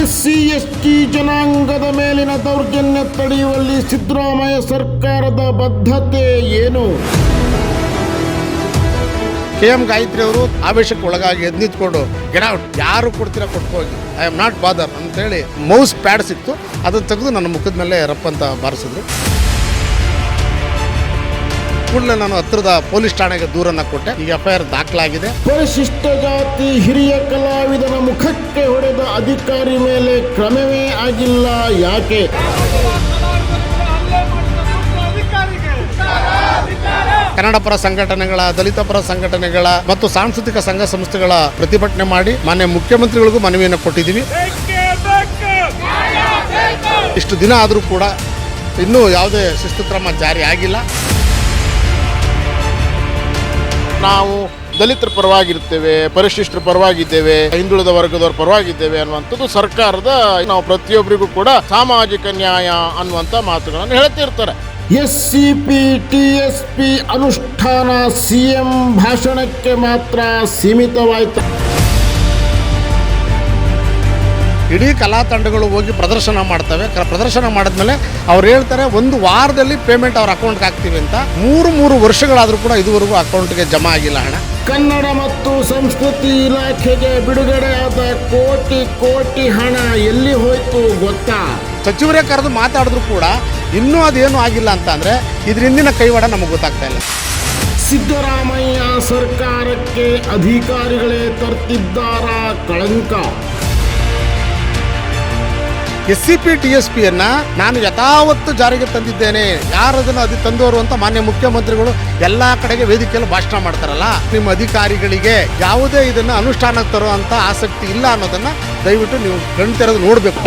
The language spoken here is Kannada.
ಎಸ್ಸಿ, ಎಸ್ಟಿ ಜನಾಂಗದ ಮೇಲಿನ ದೌರ್ಜನ್ಯ ತಡೆಯುವಲ್ಲಿ ಸಿದ್ದರಾಮಯ್ಯ ಸರ್ಕಾರದ ಬದ್ಧತೆ ಏನು? ಕೆ ಎಂ ಗಾಯತ್ರಿ ಅವರು ಆವೇಶಕ್ಕೆ ಒಳಗಾಗಿ ಎದ್ದು ನಿಂತ್ಕೊಂಡು ಯಾರು ಕೊಡ್ತೀರಾ ಕೊಟ್ಕೋಗಿ ಐ ಆಮ್ ನಾಟ್ ಬಾದರ್ ಅಂತೇಳಿ ಮೌಸ್ ಪ್ಯಾಡ್ ಸಿಕ್ತು. ಅದನ್ನು ತೆಗೆದು ನನ್ನ ಮುಖದ ಮೇಲೆ ರಪ್ಪಂತ ಬಾರಿಸಿದ್ರು. ಕೂಡಲೇ ನಾನು ಹತ್ತಿರದ ಪೊಲೀಸ್ ಠಾಣೆಗೆ ದೂರನ್ನು ಕೊಟ್ಟೆ. ಈ ಎಫ್ಐಆರ್ ದಾಖಲಾಗಿದೆ. ಪರಿಶಿಷ್ಟ ಜಾತಿ ಹಿರಿಯ ಕಲಾವಿದನ ಮುಖಕ್ಕೆ ಹೊಡೆದ ಅಧಿಕಾರಿ ಮೇಲೆ ಕ್ರಮವೇ ಆಗಿಲ್ಲ. ಯಾಕೆ? ಕನ್ನಡ ಪರ ಸಂಘಟನೆಗಳ ದಲಿತ ಪರ ಸಂಘಟನೆಗಳ ಮತ್ತು ಸಾಂಸ್ಕೃತಿಕ ಸಂಘ ಸಂಸ್ಥೆಗಳ ಪ್ರತಿಭಟನೆ ಮಾಡಿ ಮಾನ್ಯ ಮುಖ್ಯಮಂತ್ರಿಗಳಿಗೂ ಮನವಿಯನ್ನು ಕೊಟ್ಟಿದ್ದೀವಿ. ಇಷ್ಟು ದಿನ ಆದರೂ ಕೂಡ ಇನ್ನೂ ಯಾವುದೇ ಶಿಸ್ತು ಕ್ರಮ ಜಾರಿ ಆಗಿಲ್ಲ. ನಾವು ದಲಿತರ ಪರವಾಗಿರ್ತೇವೆ ಪರಿಶಿಷ್ಟರ ಪರವಾಗಿದ್ದೇವೆ, ಹಿಂದುಳಿದ ವರ್ಗದವರ ಪರವಾಗಿದ್ದೇವೆ ಅನ್ನುವಂಥದ್ದು ಸರ್ಕಾರದ ನಾವು ಪ್ರತಿಯೊಬ್ಬರಿಗೂ ಕೂಡ ಸಾಮಾಜಿಕ ನ್ಯಾಯ ಅನ್ನುವಂಥ ಮಾತುಗಳನ್ನು ಹೇಳ್ತಿರ್ತಾರೆ. S C P T S P ಅನುಷ್ಠಾನ ಸಿಎಂ ಭಾಷಣಕ್ಕೆ ಮಾತ್ರ ಸೀಮಿತವಾಯ್ತು. ಇಡೀ ಕಲಾ ತಂಡಗಳು ಹೋಗಿ ಪ್ರದರ್ಶನ ಮಾಡ್ತವೆ. ಕ- ಪ್ರದರ್ಶನ ಮಾಡಿದ್ಮೇಲೆ ಅವ್ರು ಹೇಳ್ತಾರೆ ಒಂದು ವಾರದಲ್ಲಿ ಪೇಮೆಂಟ್ ಅವ್ರ ಅಕೌಂಟ್ಗೆ ಹಾಕ್ತೀವಿ ಅಂತ. ಮೂರು ಮೂರು ವರ್ಷಗಳಾದರೂ ಕೂಡ ಇದುವರೆಗೂ ಅಕೌಂಟ್ಗೆ ಜಮಾ ಆಗಿಲ್ಲ ಹಣ. ಕನ್ನಡ ಮತ್ತು ಸಂಸ್ಕೃತಿ ಇಲಾಖೆಗೆ ಬಿಡುಗಡೆಯಾದ ಕೋಟಿ ಕೋಟಿ ಹಣ ಎಲ್ಲಿ ಹೋಯ್ತು ಗೊತ್ತಾ? ಸಚಿವರೇ ಕರೆದು ಮಾತಾಡಿದ್ರು ಕೂಡ ಇನ್ನೂ ಅದೇನು ಆಗಿಲ್ಲ ಅಂತ ಅಂದರೆ ಇದರಿಂದಿನ ಕೈವಾಡ ನಮಗೆ ಗೊತ್ತಾಗ್ತಾ ಇಲ್ಲ. ಸಿದ್ದರಾಮಯ್ಯ ಸರ್ಕಾರಕ್ಕೆ ಅಧಿಕಾರಿಗಳೇ ತರ್ತಿದ್ದಾರಾ ಕಳಂಕ? S C P T S ಪಿಯನ್ನು ನಾನು ಯಥಾವತ್ತು ಜಾರಿಗೆ ತಂದಿದ್ದೇನೆ. ಯಾರು ಅದನ್ನು ಅದು ತಂದವರು ಅಂತ ಮಾನ್ಯ ಮುಖ್ಯಮಂತ್ರಿಗಳು ಎಲ್ಲ ಕಡೆಗೆ ವೇದಿಕೆಯಲ್ಲಿ ಭಾಷಣ ಮಾಡ್ತಾರಲ್ಲ, ನಿಮ್ಮ ಅಧಿಕಾರಿಗಳಿಗೆ ಯಾವುದೇ ಇದನ್ನು ಅನುಷ್ಠಾನಕ್ಕೆ ತರುವಂಥ ಆಸಕ್ತಿ ಇಲ್ಲ ಅನ್ನೋದನ್ನು ದಯವಿಟ್ಟು ನೀವು ಕಣ್ತೆರೆದು ನೋಡಬೇಕು.